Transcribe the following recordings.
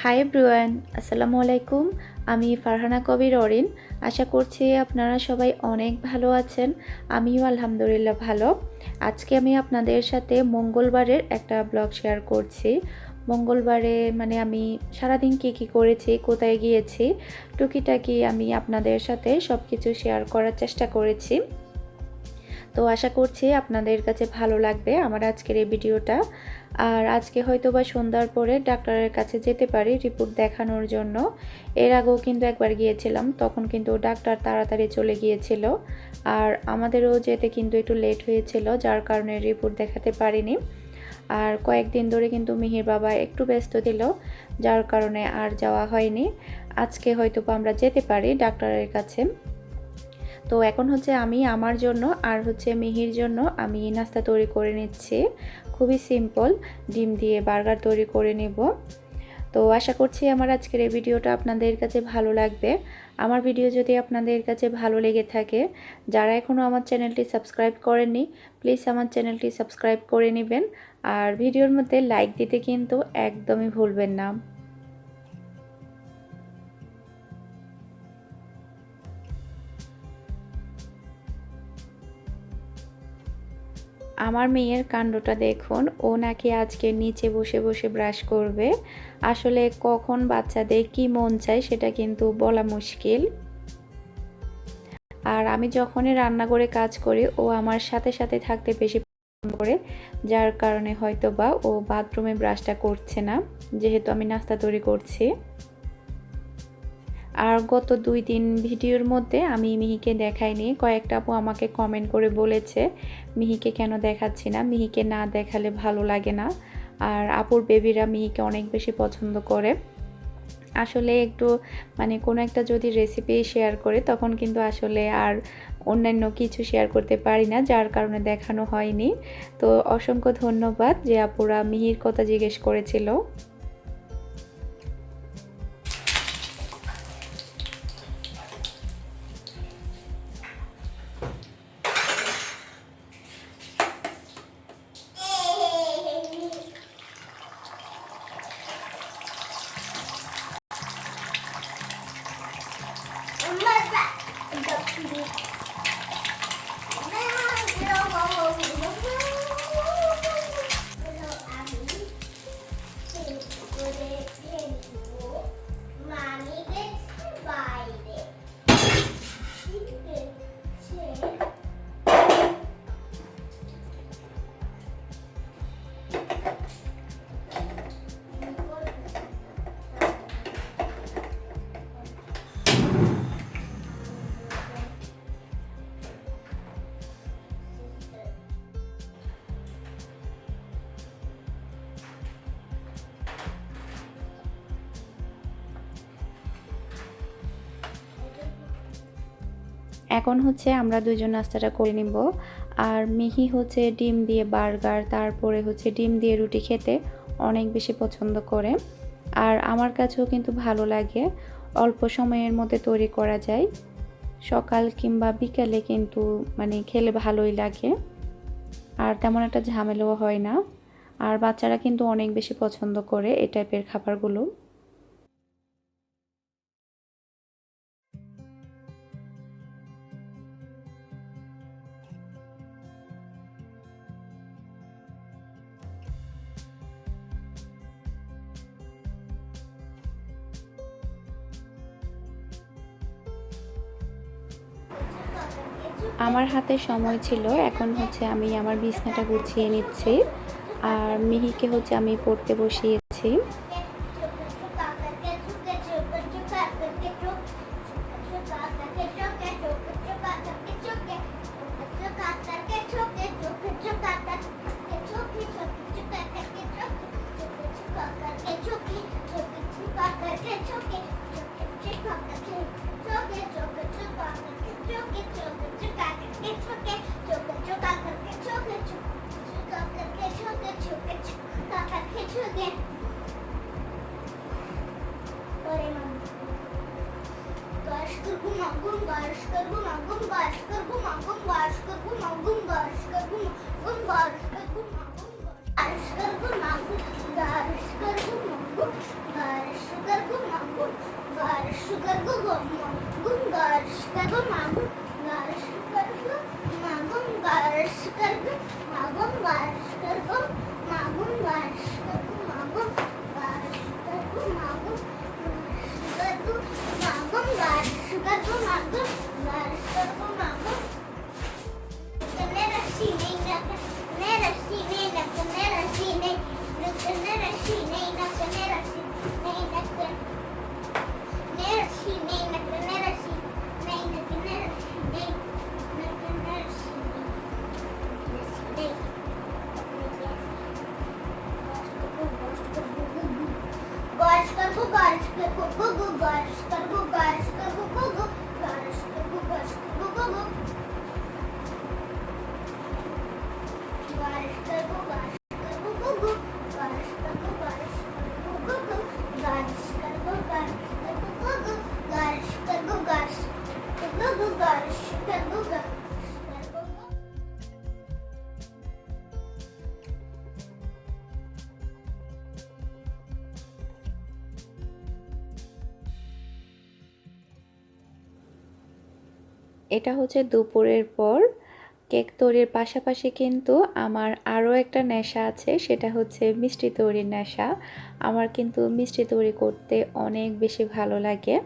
High ব্রুয়ান আসসালামু আলাইকুম। আমি ফারহানা কবির অরিন। আশা করছি আপনারা সবাই অনেক ভালো আছেন। আমিও আলহামদুলিল্লাহ ভালো। আজকে আমি আপনাদের সাথে মঙ্গলবারের একটা ব্লগ শেয়ার করছি। মঙ্গলবারে মানে আমি সারাদিন কী কী করেছি, কোথায় গিয়েছি, টুকিটাকি আমি আপনাদের সাথে সব কিছু শেয়ার করার চেষ্টা করেছি। তো আশা করছি আপনাদের কাছে ভালো লাগবে আমার আজকের এই ভিডিওটা। আর আজকে হয়তো বা সন্ধ্যার পরে ডাক্তারের কাছে যেতে পারি রিপোর্ট দেখানোর জন্য। এর আগেও কিন্তু একবার গিয়েছিলাম, তখন কিন্তু ডাক্তার তাড়াতাড়ি চলে গিয়েছিল। আর আমাদেরও যেতে কিন্তু একটু লেট হয়েছিল, যার কারণে রিপোর্ট দেখাতে পারিনি। আর কয়েকদিন ধরে কিন্তু মিহির বাবা একটু ব্যস্ত দিল যার কারণে আর যাওয়া হয়নি। আজকে হয়তো আমরা যেতে পারি ডাক্তারের কাছে। তো এখন হচ্ছে আমি আমার জন্য আর হচ্ছে মিহির জন্য আমি নাস্তা তৈরি করে নিচ্ছি। খুবই সিম্পল, ডিম দিয়ে বার্গার তৈরি করে নেব। তো আশা করছি আমার আজকের এই ভিডিওটা আপনাদের কাছে ভালো লাগবে। আমার ভিডিও যদি আপনাদের কাছে ভালো লেগে থাকে, যারা এখনও আমার চ্যানেলটি সাবস্ক্রাইব করেননি, প্লিজ আমার চ্যানেলটি সাবস্ক্রাইব করে নেবেন। আর ভিডিওর মধ্যে লাইক দিতে কিন্তু একদমই ভুলবেন না। আমার মেয়ের কাণ্ডটা দেখুন, ও নাকি আজকে নিচে বসে বসে ব্রাশ করবে। আসলে কখন বাচ্চাদের কি মন চায় সেটা কিন্তু বলা মুশকিল। আর আমি যখনই রান্না করে কাজ করি, ও আমার সাথে সাথে থাকতে বেশি করে, যার কারণে হয়তো বা ও বাথরুমে ব্রাশটা করছে না, যেহেতু আমি নাস্তা তৈরি করছি। আর গত দুই দিন ভিডিওর মধ্যে আমি মিহিকে দেখাইনি। কয়েকটা আপু আমাকে কমেন্ট করে বলেছে, মিহিকে কেন দেখাচ্ছি না? মিহিকে না দেখালে ভালো লাগে না। আর আপুর বেবিরা মিহিকে অনেক বেশি পছন্দ করে। আসলে একটু মানে কোনো একটা যদি রেসিপি শেয়ার করে, তখন কিন্তু আসলে আর অন্যান্য কিছু শেয়ার করতে পারি না, যার কারণে দেখানো হয়নি। তো অসংখ্য ধন্যবাদ যে আপুরা মিহির কথা জিজ্ঞেস করেছিল। এখন হচ্ছে আমরা দুজন নাস্তাটা করে নিব। আর মিহি হচ্ছে ডিম দিয়ে বার্গার, তারপরে হচ্ছে ডিম দিয়ে রুটি খেতে অনেক বেশি পছন্দ করে। আর আমার কাছেও কিন্তু ভালো লাগে, অল্প সময়ের মধ্যে তৈরি করা যায়। সকাল কিংবা বিকালে কিন্তু মানে খেলে ভালোই লাগে। আর তেমন একটা ঝামেলাও হয় না। আর বাচ্চারা কিন্তু অনেক বেশি পছন্দ করে এই টাইপের খাবারগুলো। আমার হাতে সময় ছিল, এখন হচ্ছে আমি আমার বিছনাটা গুছিয়ে নিচ্ছি। আর মিহিকে হচ্ছে আমি পড়তে বসিয়েছি। এটা হচ্ছে দুপুরের পর। কেক তৈরির পাশাপাশি কিন্তু আমার আরও একটা নেশা আছে, সেটা হচ্ছে মিষ্টি তৈরির নেশা। আমার কিন্তু মিষ্টি তৈরি করতে অনেক বেশি ভালো লাগে।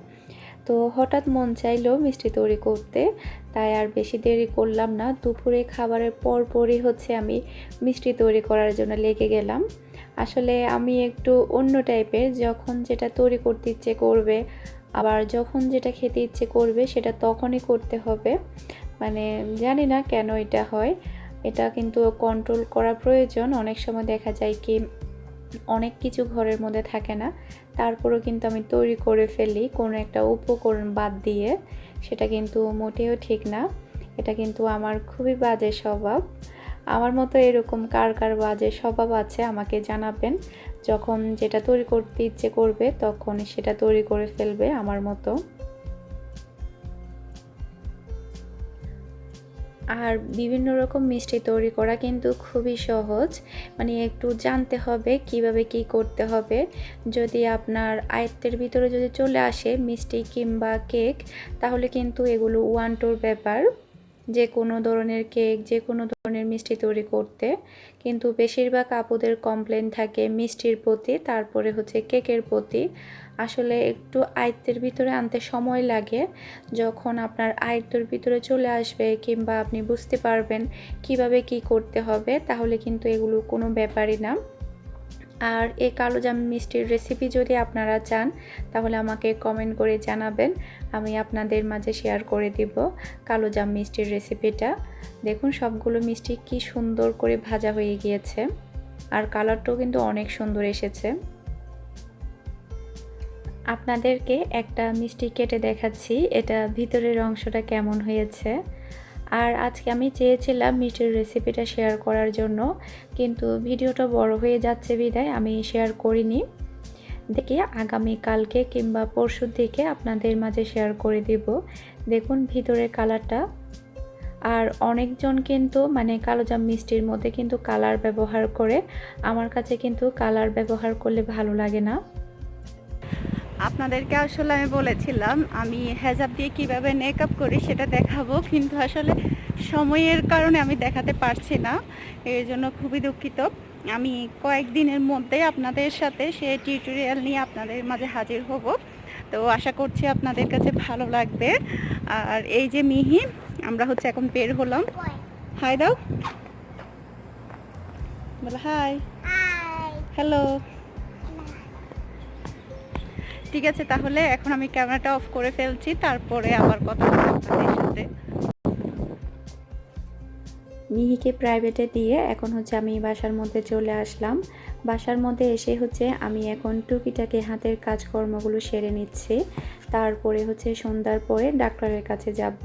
তো হঠাৎ মন চাইলো মিষ্টি তৈরি করতে, তাই আর বেশি দেরি করলাম না। দুপুরে খাবারের পর পরই হচ্ছে আমি মিষ্টি তৈরি করার জন্য লেগে গেলাম। আসলে আমি একটু অন্য টাইপের যখন যেটা তৈরি করতে ইচ্ছে করবে আবার যখন যেটা খেতে ইচ্ছে করবে সেটা তখনই করতে হবে। মানে জানি না কেন এটা হয়। এটা কিন্তু কন্ট্রোল করা প্রয়োজন। অনেক সময় দেখা যায় কি অনেক কিছু ঘরের মধ্যে থাকে না। তারপরেও কিন্তু আমি তৈরি করে ফেলি কোনো একটা উপকরণ বাদ দিয়ে। সেটা কিন্তু মোটেও ঠিক না। এটা কিন্তু আমার খুবই বাজে স্বভাব। আমার মতো এরকম কার কার বাজে স্বভাব আছে আমাকে জানাবেন। যখন যেটা তৈরি করতে ইচ্ছে করবে, তখন সেটা তৈরি করে ফেলবে আমার মতো। আর বিভিন্ন রকম মিষ্টি তৈরি করা কিন্তু খুবই সহজ। মানে একটু জানতে হবে কীভাবে কি করতে হবে। যদি আপনার আয়ত্তের ভিতরে যদি চলে আসে মিষ্টি কিংবা কেক, তাহলে কিন্তু এগুলো ওয়ান টুর ব্যাপার। যে কোনো ধরনের কেক, যে কোনো ধরনের মিষ্টি তৈরি করতে। কিন্তু বেশিরভাগ আপুদের কমপ্লেন থাকে মিষ্টির প্রতি, তারপরে হচ্ছে কেকের প্রতি। আসলে একটু আয়ত্তের ভিতরে আনতে সময় লাগে। যখন আপনার আয়ত্তের ভিতরে চলে আসবে কিংবা আপনি বুঝতে পারবেন কীভাবে কি করতে হবে, তাহলে কিন্তু এগুলো কোনো ব্যাপারই না। আর এই কালো জাম মিষ্টির রেসিপি যদি আপনারা চান, তাহলে আমাকে কমেন্ট করে জানাবেন। আমি আপনাদের মাঝে শেয়ার করে দিব কালো জাম মিষ্টির রেসিপিটা দেখুন, সবগুলো মিষ্টি কি সুন্দর করে ভাজা হয়ে গিয়েছে। আর কালারটাও কিন্তু অনেক সুন্দর এসেছে। আপনাদেরকে একটা মিষ্টি কেটে দেখাচ্ছি। এটা ভিতরের অংশটা কেমন হয়েছে। আর আজকে আমি চেয়েছিলাম মিষ্টির রেসিপিটা শেয়ার করার জন্য, কিন্তু ভিডিওটা বড় হয়ে যাচ্ছে বিদায়, আমি শেয়ার করিনি। দেখি আগামী কালকে কিংবা পরশুর দিকে আপনাদের মাঝে শেয়ার করে দিব। দেখুন ভিতরের কালারটা আর অনেকজন কিন্তু মানে কালোজাম মিষ্টির মধ্যে কিন্তু কালার ব্যবহার করে, আমার কাছে কিন্তু কালার ব্যবহার করলে ভালো লাগে না। আপনাদেরকে আসলে আমি বলেছিলাম আমি হেজাব দিয়ে কীভাবে মেকআপ করি সেটা দেখাবো কিন্তু আসলে সময়ের কারণে আমি দেখাতে পারছি না এর জন্য খুবই দুঃখিত। আমি কয়েকদিনের মধ্যে আপনাদের সাথে সে টিউটোরিয়াল নিয়ে আপনাদের মাঝে হাজির হব। তো আশা করছি আপনাদের কাছে ভালো লাগবে। আর এই যে মিহি আমরা হচ্ছে এখন বের হলাম। হাই দাও। বলো হাই হ্যালো ঠিক আছে, তাহলে এখন আমি ক্যামেরাটা অফ করে ফেলছি, তারপরে আবার কথা বলব আপনাদের সাথে। মিহিকে প্রাইভেটে দিয়ে এখন হচ্ছে আমি বাসার মধ্যে চলে আসলাম। বাসার মধ্যে এসে হচ্ছে আমি এখন টুকিটাকে হাতের কাজকর্মগুলো সেরে নিচ্ছি। তারপরে হচ্ছে সন্ধ্যার পরে ডাক্তারের কাছে যাব।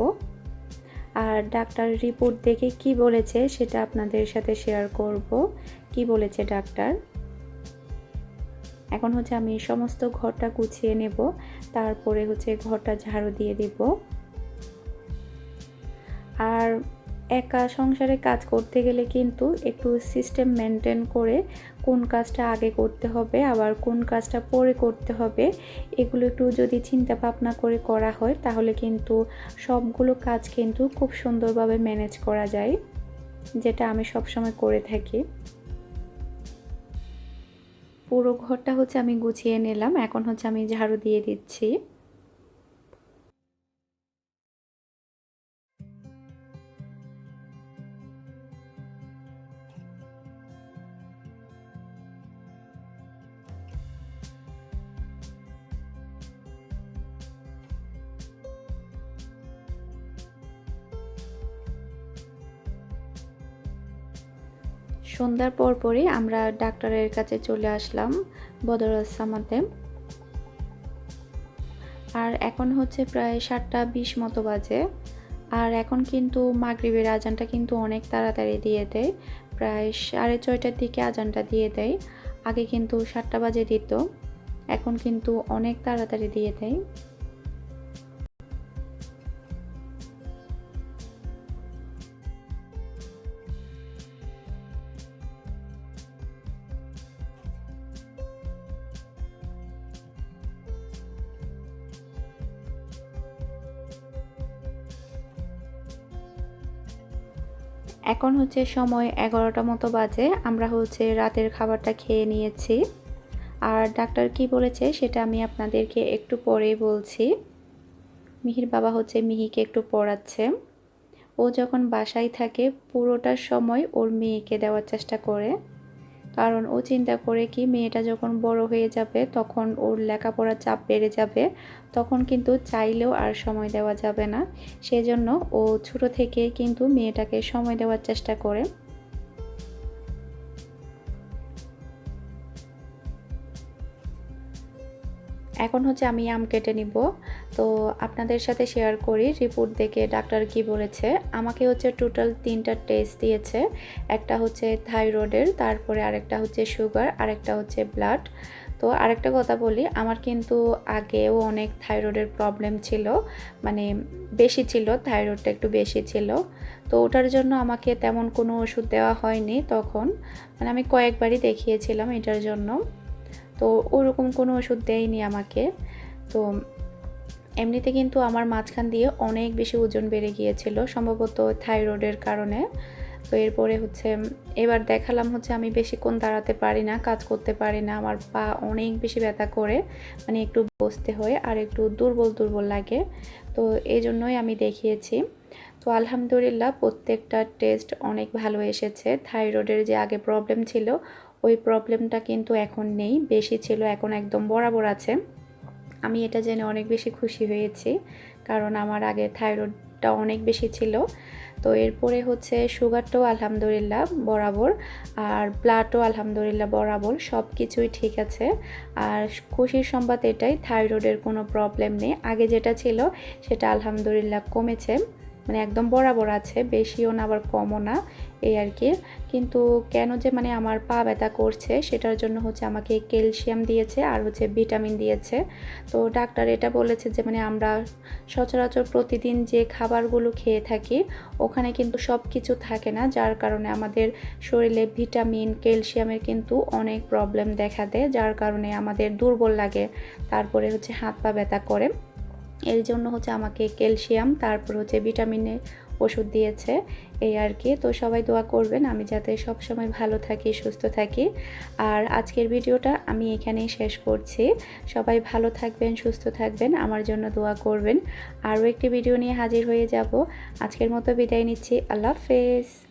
আর ডাক্তার রিপোর্ট দেখে কি বলেছে সেটা আপনাদের সাথে শেয়ার করব। কি বলেছে ডাক্তার? এখন হচ্ছে আমি সমস্ত ঘরটা গুছিয়ে নেব, তারপরে হচ্ছে ঘরটা ঝাড়ু দিয়ে দিব। আর একা সংসারে কাজ করতে গেলে কিন্তু একটু সিস্টেম মেনটেন করে কোন কাজটা আগে করতে হবে, আবার কোন কাজটা পরে করতে হবে, এগুলো একটু যদি চিন্তা ভাবনা করে করা হয়, তাহলে কিন্তু সবগুলো কাজ কিন্তু খুব সুন্দরভাবে ম্যানেজ করা যায়, যেটা আমি সবসময় করে থাকি। পুরো ঘরটা হচ্ছে আমি গুছিয়ে নিলাম। এখন হচ্ছে আমি ঝাড়ু দিয়ে দিচ্ছি। সন্ধ্যার পর পরই আমরা ডাক্তারের কাছে চলে আসলাম বদরাসামাতে আর এখন হচ্ছে প্রায় সাতটা বিশ মতো বাজে। আর এখন কিন্তু মাগরিবের আজানটা কিন্তু অনেক তাড়াতাড়ি দিয়ে দেয়। প্রায় সাড়ে ছয়টার দিকে আজানটা দিয়ে দেয়। আগে কিন্তু সাতটা বাজে দিত, এখন কিন্তু অনেক তাড়াতাড়ি দিয়ে দেয়। এখন হচ্ছে সময় এগারোটা মতো বাজে, আমরা হচ্ছে রাতের খাবারটা খেয়ে নিয়েছি। আর ডাক্তার কি বলেছে সেটা আমি আপনাদেরকে একটু পরেই বলছি। মিহির বাবা হচ্ছে মিহিকে একটু পড়াচ্ছে। ও যখন বাসায় থাকে পুরোটা সময় ওর মেয়েকে দেওয়ার চেষ্টা করে। কারণ ও চিন্তা করে কি মেয়েটা যখন বড় হয়ে যাবে, তখন ওর লেখাপড়ার চাপ বেড়ে যাবে, তখন কিন্তু চাইলেও আর সময় দেওয়া যাবে না। সেজন্য ও ছোট থেকে কিন্তু মেয়েটাকে সময় দেওয়ার চেষ্টা করে। এখন হচ্ছে আমি আম কেটে নিব। তো আপনাদের সাথে শেয়ার করি, রিপোর্ট দেখে ডাক্তার কি বলেছে। আমাকে হচ্ছে টোটাল তিনটা টেস্ট দিয়েছে। একটা হচ্ছে থাইরয়েডের তারপরে আরেকটা হচ্ছে সুগার আরেকটা হচ্ছে ব্লাড তো আরেকটা কথা বলি, আমার কিন্তু আগেও অনেক থাইরয়েডের প্রবলেম ছিল। মানে বেশি ছিল থাইরয়েডটা একটু বেশি ছিল। তো ওটার জন্য আমাকে তেমন কোনো ওষুধ দেওয়া হয়নি তখন। মানে আমি কয়েকবারই দেখিয়েছিলাম এটার জন্য। তো ওরকম কোনো ওষুধ দেয়নি আমাকে। তো এমনিতে কিন্তু আমার মাঝখান দিয়ে অনেক বেশি ওজন বেড়ে গিয়েছিল, সম্ভবত থাইরয়েডের কারণে। তো এরপরে হচ্ছে, এবার দেখালাম হচ্ছে আমি বেশিক্ষণ দাঁড়াতে পারি না, কাজ করতে পারি না, আমার পা অনেক বেশি ব্যথা করে মানে একটু বসতে হয় আর একটু দুর্বল দুর্বল লাগে। তো এই জন্যই আমি দেখিয়েছি। তো আলহামদুলিল্লাহ প্রত্যেকটা টেস্ট অনেক ভালো এসেছে। থাইরয়েডের যে আগে প্রবলেম ছিল ওই প্রবলেমটা কিন্তু এখন নেই, বেশি ছিল, এখন একদম বরাবর আছে। আমি এটা জেনে অনেক বেশি খুশি হয়েছি, কারণ আমার আগে থাইরয়েডটা অনেক বেশি ছিল। তো এরপরে হচ্ছে সুগারটাও আলহামদুলিল্লাহ বরাবর, আর ব্লাডও আলহামদুলিল্লাহ বরাবর সব কিছুই ঠিক আছে। আর খুশির সংবাদ এটাই, থাইরয়েডের কোনো প্রবলেম নেই। আগে যেটা ছিল, সেটা আলহামদুলিল্লাহ কমেছে। মানে একদম বরাবর আছে, বেশিও না আবার কমও না, এই আর কি। কিন্তু কেন যে মানে আমার পা ব্যথা করছে, সেটার জন্য হচ্ছে আমাকে ক্যালসিয়াম দিয়েছে আর হচ্ছে ভিটামিন দিয়েছে। তো ডাক্তার এটা বলেছে যে মানে আমরা সচরাচর প্রতিদিন যে খাবারগুলো খেয়ে থাকি, ওখানে কিন্তু সব কিছু থাকে না, যার কারণে আমাদের শরীরে ভিটামিন, ক্যালসিয়ামের কিন্তু অনেক প্রবলেম দেখা দেয়, যার কারণে আমাদের দুর্বল লাগে। তারপরে হচ্ছে হাত পা ব্যথা করে। এর জন্য হচ্ছে আমাকে ক্যালসিয়াম, তারপর হচ্ছে ভিটামিনের ওষুধ দিয়েছে এই আর কি। তো সবাই দোয়া করবেন, আমি যাতে সব সময় ভালো থাকি, সুস্থ থাকি। আর আজকের ভিডিওটা আমি এখানেই শেষ করছি। সবাই ভালো থাকবেন, সুস্থ থাকবেন, আমার জন্য দোয়া করবেন। আরও একটি ভিডিও নিয়ে হাজির হয়ে যাব। আজকের মতো বিদায় নিচ্ছি। আল্লাহ হাফেজ।